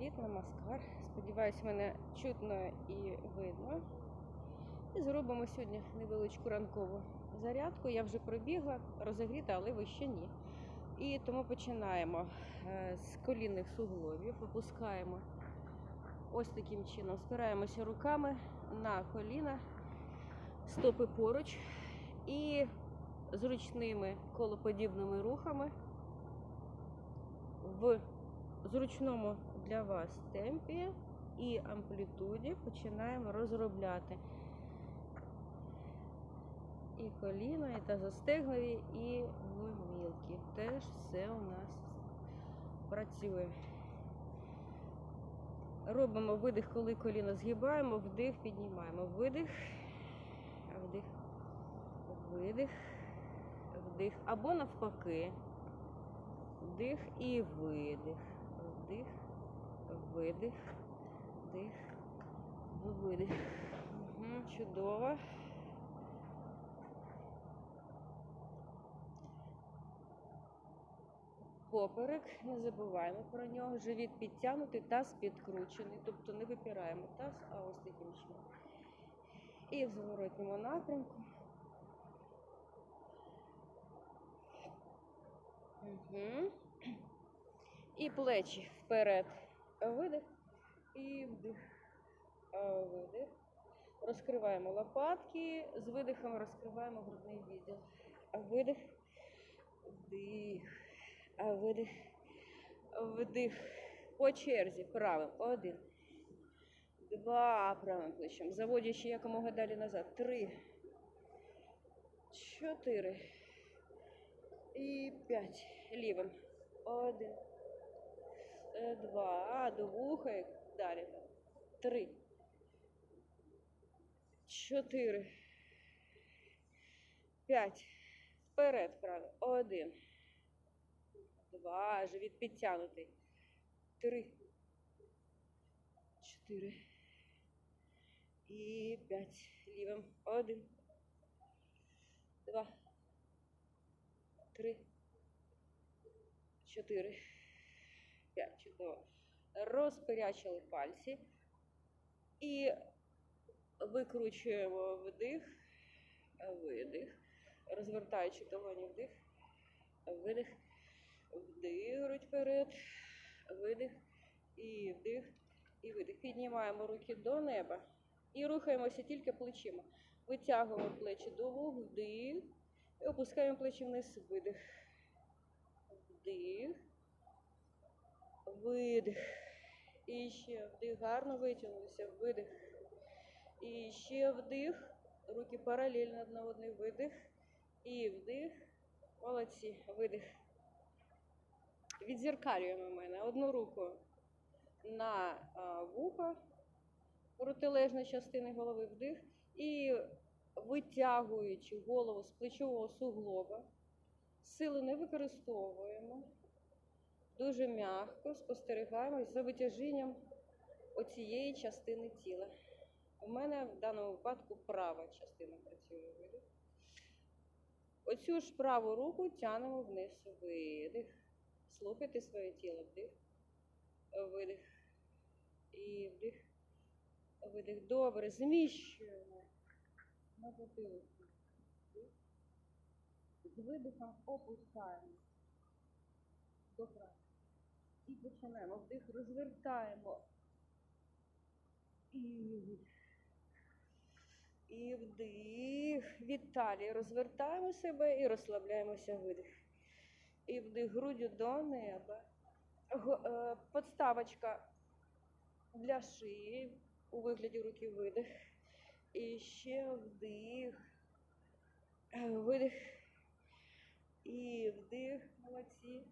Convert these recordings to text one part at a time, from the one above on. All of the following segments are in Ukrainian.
Привіт, намаскар. Сподіваюсь, мене чутно і видно. І зробимо сьогодні невеличку ранкову зарядку. Я вже пробігла, розігріта, але ви ще ні. І тому починаємо е, з колінних суглобів, опускаємо ось таким чином, спираємося руками на коліна, стопи поруч і зручними колоподібними рухами в зручному для вас темпі і амплітуді починаємо розробляти і коліна, і тазостегнові, і вимілки. Теж все у нас працює. Робимо видих, коли коліно згибаємо, вдих, піднімаємо. Видих, вдих, видих, вдих. Або навпаки. Вдих і видих. Вдих, видих, вдих, видих. Угу, чудово. Поперек, не забуваємо про нього. Живіт підтягнутий, таз підкручений. Тобто не випираємо таз, а ось таким чином. І в зворотньому напрямку. Угу. І плечі вперед. Видих і вдих. Видих. Розкриваємо лопатки. З видихом розкриваємо грудний відділ. Видих. Вдих. Видих. Вдих. По черзі. Правим. Один. Два правим плечем. Заводячи якомога далі назад. Три. Чотири. І п'ять. Лівим. Один. Е, Два. До вуха. і Далі. Три. Чотири. П'ять. Вперед, правильно. Один. Два. Живіт підтягнутий. Три. Чотири. І п'ять. Лівим. Один. Два. Три. Чотири. Розпирячили пальці. І викручуємо вдих, видих. Розвертаючи долоні вдих, видих, вдих, грудь вперед, видих, і вдих, і видих. Піднімаємо руки до неба і рухаємося тільки плечима. Витягуємо плечі до вух, вдих. І опускаємо плечі вниз, видих. Вдих. Видих. І ще вдих. Гарно витягнулися. Видих. І ще вдих. Руки паралельно одна одній. Видих. І вдих. Молодці. Видих. Відзеркалюємо мене. Одну руку на вухо, протилежна частини голови вдих. І витягуючи голову з плечового суглоба, сили не використовуємо. Дуже м'яко спостерігаємо за витяжінням оцієї частини тіла. У мене в даному випадку права частина працює. Оцю ж праву руку тянемо вниз. Видих. Слухайте своє тіло. Вдих. Видих. І вдих. Видих. Добре. Зміщуємо на потилицю. З видихом опускаємо до краю. І починаємо. Вдих, розвертаємо. І. І вдих. Від розвертаємо себе і розслабляємося видих. І вдих грудю до неба. Е, Подставочка для шиї у вигляді руки видих. І ще вдих. Видих. І вдих. Молодці.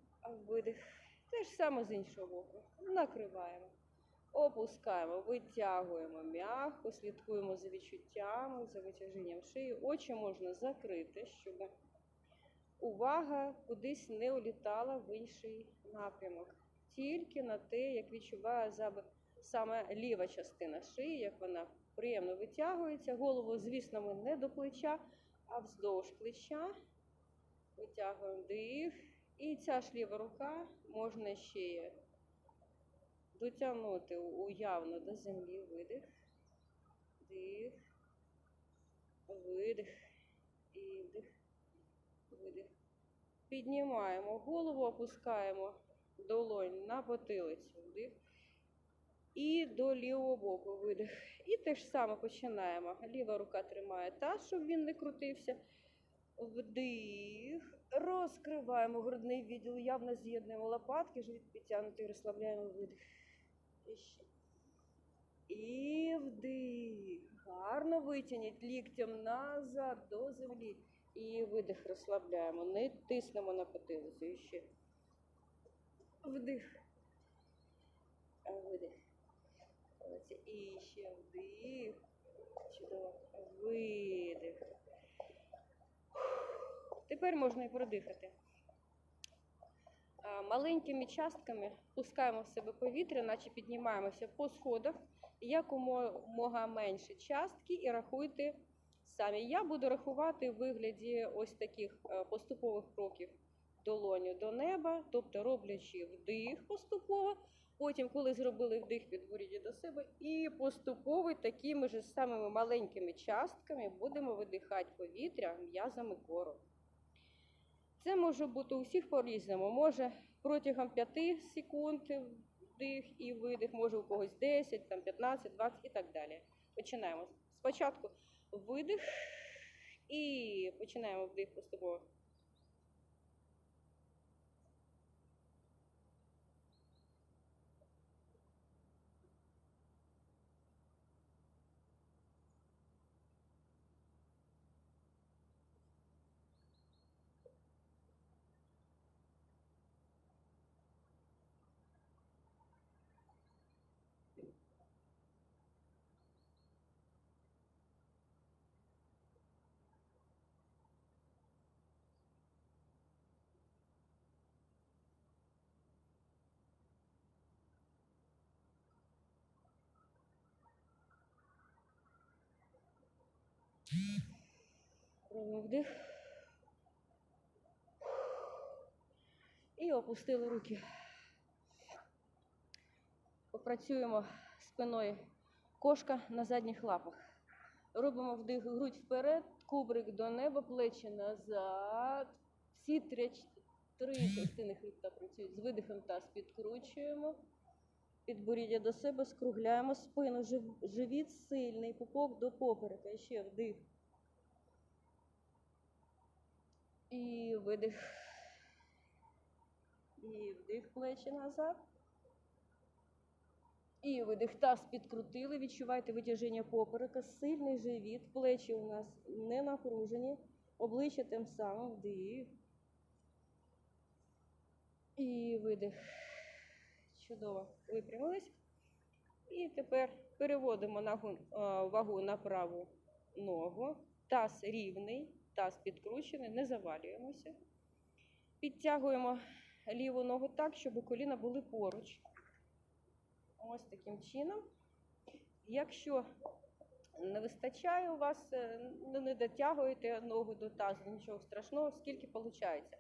Видих. Те ж саме з іншого боку. Накриваємо. Опускаємо, витягуємо м'яко, слідкуємо за відчуттями, за витяженням шиї. Очі можна закрити, щоб увага кудись не улітала в інший напрямок. Тільки на те, як відчуває саме ліва частина шиї, як вона приємно витягується. Голову, звісно, ми не до плеча, а вздовж плеча. Витягуємо дих. І ця ж ліва рука можна ще дотягнути уявно до землі, видих, дих, видих, і вдих, видих. Піднімаємо голову, опускаємо долонь на потилицю, вдих. І до лівого боку видих. І те ж саме починаємо. Ліва рука тримає таз, щоб він не крутився. Вдих. Розкриваємо грудний відділ, явно з'єднуємо лопатки, живіт підтягнутий, розслабляємо видих. І ще. І вдих. Гарно витягніть ліктем назад до землі. І видих розслабляємо. Не тиснемо на потилицю. І ще. Вдих. Видих. І ще вдих. Чудово. Видих. Тепер можна і продихати. Маленькими частками пускаємо в себе повітря, наче піднімаємося по сходах. Якомога менше частки і рахуйте самі. Я буду рахувати в вигляді ось таких е, поступових кроків долоню до неба, тобто роблячи вдих поступово. Потім, коли зробили вдих, підборіддя до себе, і поступово такими ж самими маленькими частками будемо видихати повітря м'язами кору. Це може бути у всіх по-різному. Може протягом 5 секунд вдих і видих, може у когось 10, там 15, 20 і так далі. Починаємо. Спочатку видих і починаємо вдих поступово. Робимо вдих. І опустили руки. Попрацюємо спиною кошка на задніх лапах. Робимо вдих, грудь вперед, кубрик до неба, плечі назад. Всі три, частини хребта працюють. З видихом таз підкручуємо. Підборіддя до себе, скругляємо спину. Живіт сильний, пупок до поперека. Ще вдих. І видих. І вдих плечі назад. І видих. Таз підкрутили. Відчувайте витяження поперека. Сильний живіт. Плечі у нас не напружені. Обличчя тим самим. Вдих. І видих. Чудово. Випрямились. І тепер переводимо вагу на праву ногу. Таз рівний, таз підкручений, не завалюємося. Підтягуємо ліву ногу так, щоб коліна були поруч. Ось таким чином. Якщо не вистачає у вас, е, ну, не дотягуєте ногу до тазу, нічого страшного, скільки виходить.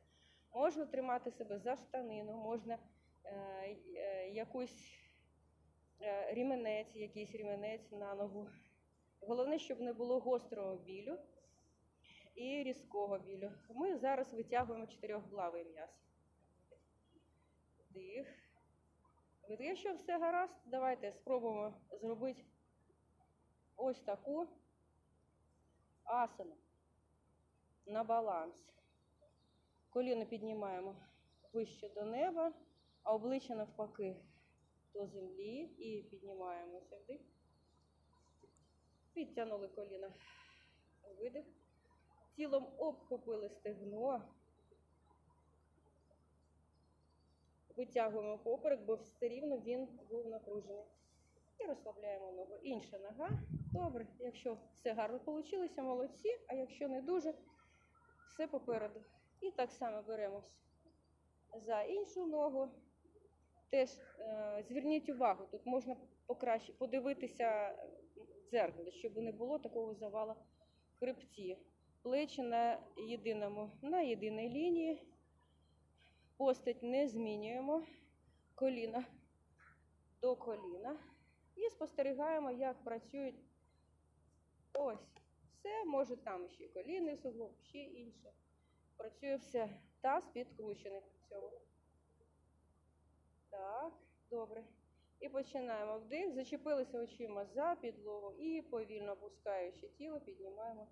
Можна тримати себе за штанину, можна якусь е, ріменець, якийсь ріменець на ногу. Головне, щоб не було гострого білю і різкого білю. Ми зараз витягуємо чотирьохглавий м'яз. Дих. Якщо все гаразд, давайте спробуємо зробити ось таку асану на баланс. Коліно піднімаємо вище до неба, а обличчя навпаки до землі і піднімаємося вдих. Підтягнули коліна. Видих. Тілом обхопили стегно. Витягуємо поперек, бо все рівно він був напружений. І розслабляємо ногу. Інша нога. Добре, якщо все гарно вийшло, молодці, а якщо не дуже, все попереду. І так само беремось за іншу ногу. Теж е, зверніть увагу, тут можна покраще подивитися в дзеркало, щоб не було такого завала в хребті. Плечі на єдиному, на єдиній лінії. Постать не змінюємо. Коліна до коліна. І спостерігаємо, як працюють ось. Все, може там ще колінний суглоб, ще інше. Працює все. Таз підкручений при цьому. Так, добре. І починаємо вдих, зачепилися очима за підлогу і повільно опускаючи тіло, піднімаємо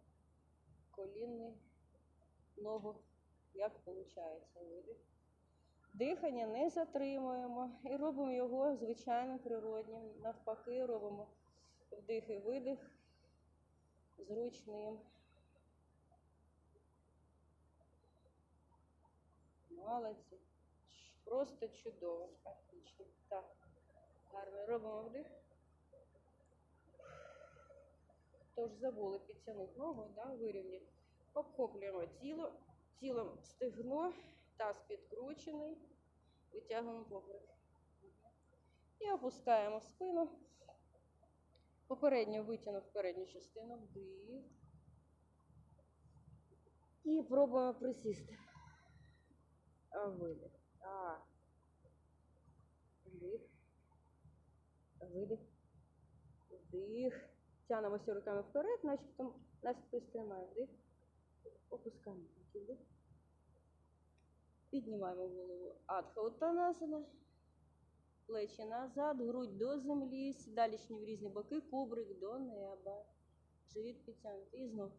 колінний ногу, як виходить. Видих. Дихання не затримуємо і робимо його звичайним природнім. Навпаки, робимо вдих і видих зручним. Молодці. Просто чудово. Отлично. Так. Гарно. Робимо вдих. Тож забули підтягнути ногу, да, вирівняти. Обхоплюємо тіло, тілом стегно, таз підкручений, витягуємо поперек. І опускаємо спину. Попередньо витягнув передню частину, вдих. І пробуємо присісти. Видих. Так. Вдих. Видих. Вдих. Тянемося руками вперед, начебто нас хтось тримає. Вдих. Опускаємо. Вдих. Піднімаємо голову. Адха Уттанасана. Плечі назад, грудь до землі, сідалічні в різні боки, кубрик до неба. Живіт підтягнутий. І знов.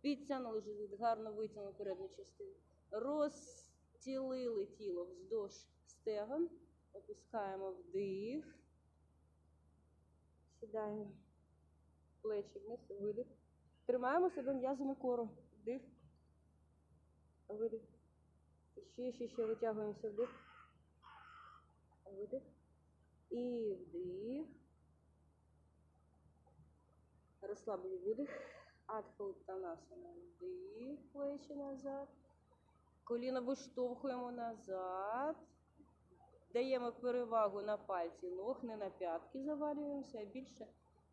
Підтягнули живіт, гарно витягнули передню частину. Розтілили тіло вздовж стегон. Опускаємо вдих. Сідаємо. Плечі вниз, видих. Тримаємо себе м'язами кору. Вдих. Видих. Ще, ще, ще витягуємося вдих. Видих. І вдих. Розслаблені видих. Адха Уттанасана. Вдих. Плечі назад. Коліна виштовхуємо назад. Даємо перевагу на пальці ног, не на п'ятки завалюємося, а більше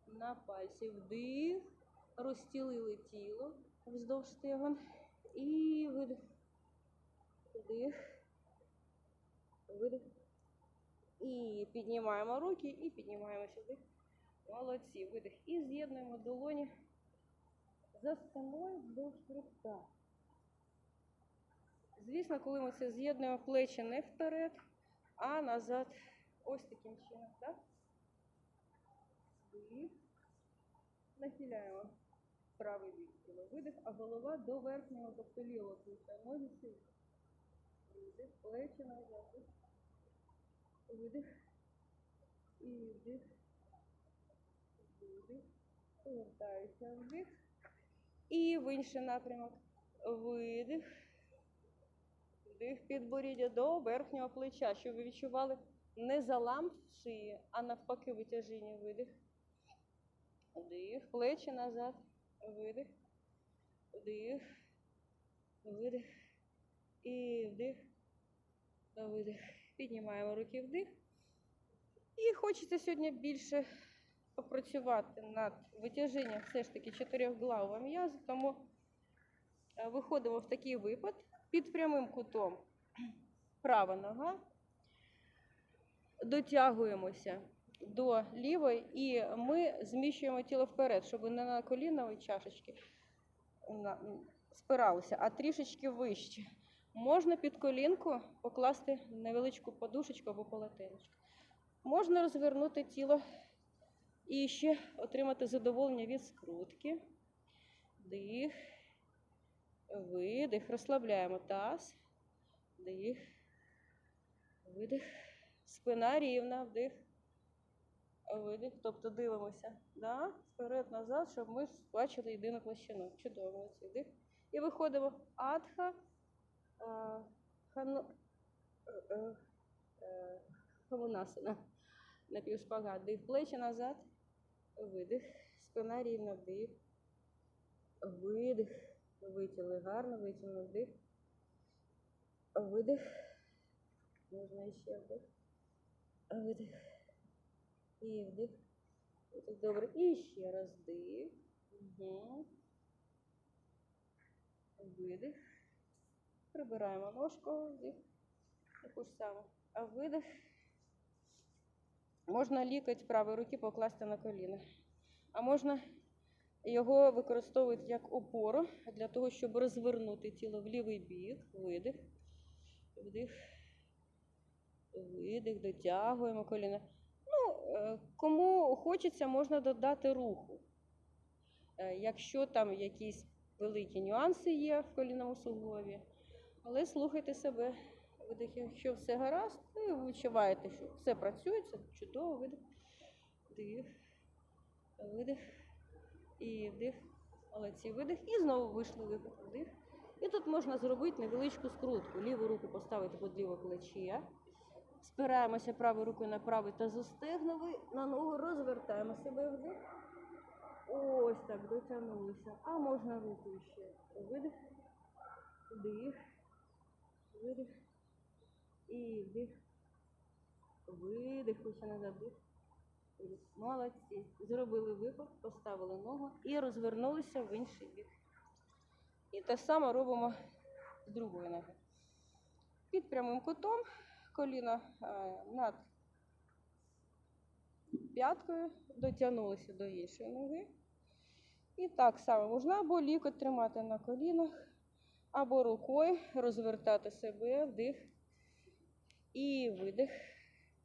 на пальці. Вдих. Розтілили тіло вздовж стегон. І видих. Вдих. Видих. І піднімаємо руки і піднімаємо сюди. Молодці. Видих. І з'єднуємо долоні за спиною вздовж хребта. Звісно, коли ми це з'єднуємо плечі не вперед, а назад. Ось таким чином. Так? Вдих. Нахиляємо правий бік тіла. Видих, а голова до верхнього, тобто лівого плеча. Ноги. Видих, плечі назад. Видих. І вдих. Видих. Повертаюся вдих. І в інший напрямок. Видих. Вдих підборіддя до верхнього плеча, щоб ви відчували не залам в шиї, а навпаки витяжіння. Видих. Вдих. Плечі назад. Видих. Вдих. Видих. І вдих. Видих. Піднімаємо руки вдих. І хочеться сьогодні більше попрацювати над витяженням все ж таки чотирьохглавого м'язу, тому е, виходимо в такий випад під прямим кутом права нога, дотягуємося до лівої і ми зміщуємо тіло вперед, щоб не на колінові чашечки спиралися, а трішечки вище. Можна під колінку покласти невеличку подушечку або полотенечко. Можна розвернути тіло і ще отримати задоволення від скрутки. Дих, видих, розслабляємо таз, дих, видих, спина рівна, вдих, видих. Тобто дивимося да? вперед-назад, щоб ми бачили єдину площину. Чудово, молодці. Дих. І виходимо адха. Хану, е, е, Хамунасана. Напівшпагат. Дих плечі назад. Видих. Спина рівна. Вдих. Видих. Витягли гарно, витягнули вдих. Видих. Можна ще вдих. Видих. І вдих. Видих. Добре. І ще раз вдих. Угу. Видих. Прибираємо ножку, вдих. Таку ж саму. А видих. Можна лікоть правої руки покласти на коліно, а можна його використовувати як опору для того, щоб розвернути тіло в лівий бік, видих, вдих, видих, дотягуємо коліно. Ну, е, кому хочеться, можна додати руху. Е, Якщо там якісь великі нюанси є в колінному суглобі, але слухайте себе. Видих, якщо все гаразд, ви відчуваєте, що все працює, це чудово, видих, вдих, видих і вдих. Молодці, видих. І знову вийшли випад, вдих. І тут можна зробити невеличку скрутку. Ліву руку поставити під ліве плече. Спираємося правою рукою на правий та застегнули, на ногу розвертаємо себе вдих. Ось так, дотягнулися. А можна руку ще. Видих, вдих, видих. І вдих. Видих, ще назад вдих. Молодці. Зробили випад, поставили ногу і розвернулися в інший бік. І те саме робимо з другої ноги. Під прямим кутом коліна е, над п'яткою, дотягнулися до іншої ноги. І так само можна або лікоть тримати на колінах, або рукою розвертати себе, вдих і видих.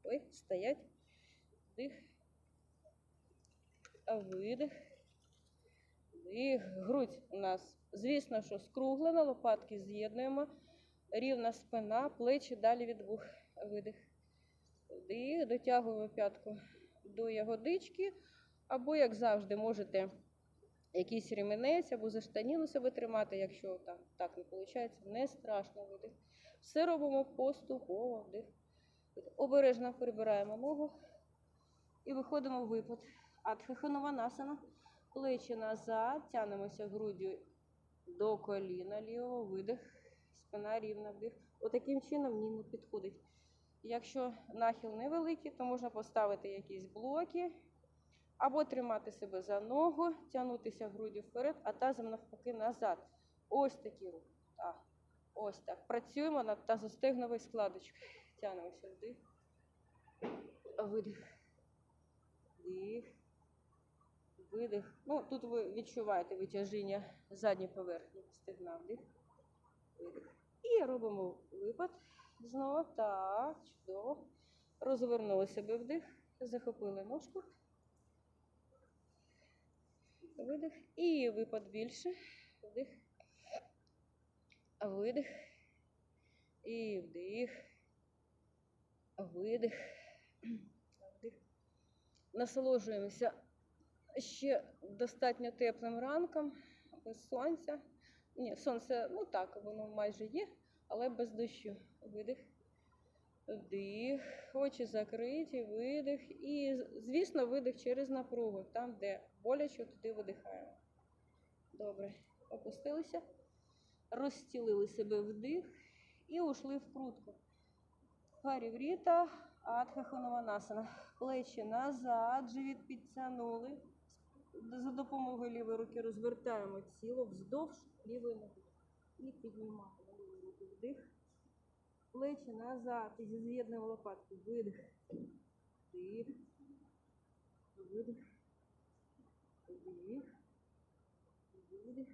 Ой, стоять. Вдих. Видих. Вдих. Грудь у нас, звісно, що скруглена, лопатки з'єднуємо. Рівна спина, плечі далі від вух. Видих. Вдих. Дотягуємо п'ятку до ягодички. Або, як завжди, можете якийсь ремінець або за штаніну себе тримати, якщо там так не виходить, не страшно видих. Все робимо поступово вдих. Обережно прибираємо ногу і виходимо в випад. Адхихануванасана. Плечі назад, тянемося груддю до коліна лівого, видих, спина рівна, вдих. Отаким чином ні не підходить. Якщо нахил невеликий, то можна поставити якісь блоки або тримати себе за ногу, тягнутися груддю вперед, а тазом навпаки назад. Ось такі рухи. Так. Ось так. Працюємо над тазостегновою складочкою. Тягнемося вдих. Видих. Вдих. Видих. Ну, тут ви відчуваєте витяжіння задньої поверхні стегна. Вдих. Видих. І робимо випад. Знову. Так, чудово. Розвернули себе вдих. Захопили ножку. Видих. І випад більше. Вдих. Видих. І вдих. Видих. Вдих. Насолоджуємося ще достатньо теплим ранком, без сонця. Ні, сонце, ну так, воно майже є, але без дощу. Видих. Вдих, очі закриті, видих. І, звісно, видих через напругу. Там, де боляче, туди видихаємо. Добре. Опустилися, розстілили себе вдих і ушли в крутку. Парівріта, Адхаханаванасана. Плечі назад, живіт підтягнули. За допомогою лівої руки розвертаємо тіло вздовж лівої ноги. І піднімаємо ліву руку вдих. Плечі назад і зі з'єднуємо лопатки. Видих. Вдих. Видих. Вдих. Видих.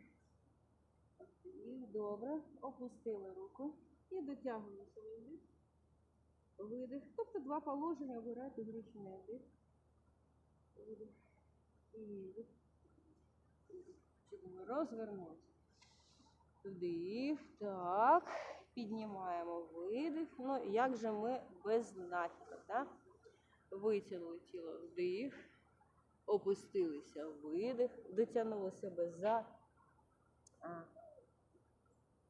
Вдих. Добре. Опустили руку. І дотягуємо свій вдих. Видих. Тобто два положення обирайте зручне. Вдих. Видих. І. Розвернути. Вдих. Так. Піднімаємо видих. Ну, як же ми без нахилу, так? Витягнули тіло вдих, опустилися видих, дотягнули себе за.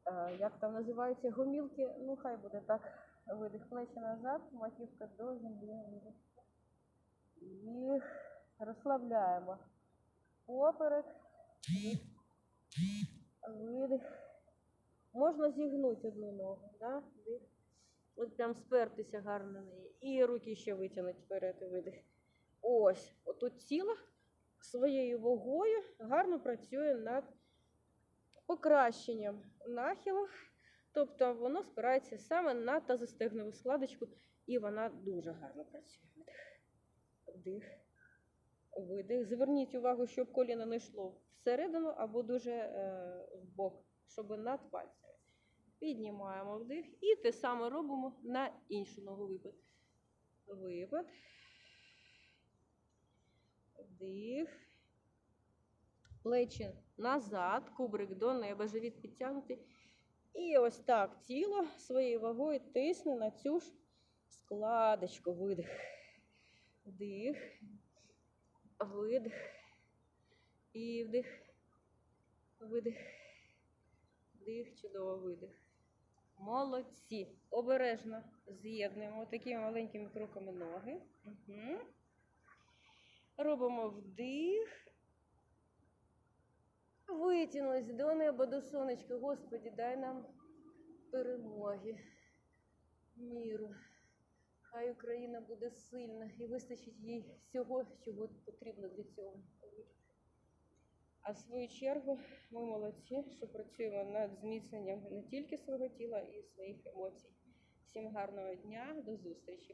А, як там називаються гомілки? Ну, хай буде так. Видих плечі назад, маківка до землі. Видих. Розслабляємо. Поперек. Видих. Можна зігнути одну ногу, да? От прям спертися гарно на неї. І руки ще витягнути вперед і видих. Ось, отут тіло своєю вагою гарно працює над покращенням нахилу. Тобто воно спирається саме на тазостегнову складочку, і вона дуже гарно працює. Вдих. Видих. Зверніть увагу, щоб коліно не йшло всередину або дуже е, в бок, щоб над пальцями. Піднімаємо вдих і те саме робимо на іншу ногу випад. Випад. Вдих. Плечі назад, кубрик до неба, живіт підтягнутий. І ось так тіло своєю вагою тисне на цю ж складочку. Видих. Вдих. Видих. І вдих. Видих. Вдих. Чудово видих. Молодці. Обережно з'єднуємо такими маленькими кроками ноги. Угу. Робимо вдих. Витягнулись до неба, до сонечка. Господі, дай нам перемоги, міру. Хай Україна буде сильна і вистачить їй всього, чого потрібно для цього. А в свою чергу ми молодці, що працюємо над зміцненням не тільки свого тіла і своїх емоцій. Всім гарного дня, до зустрічі!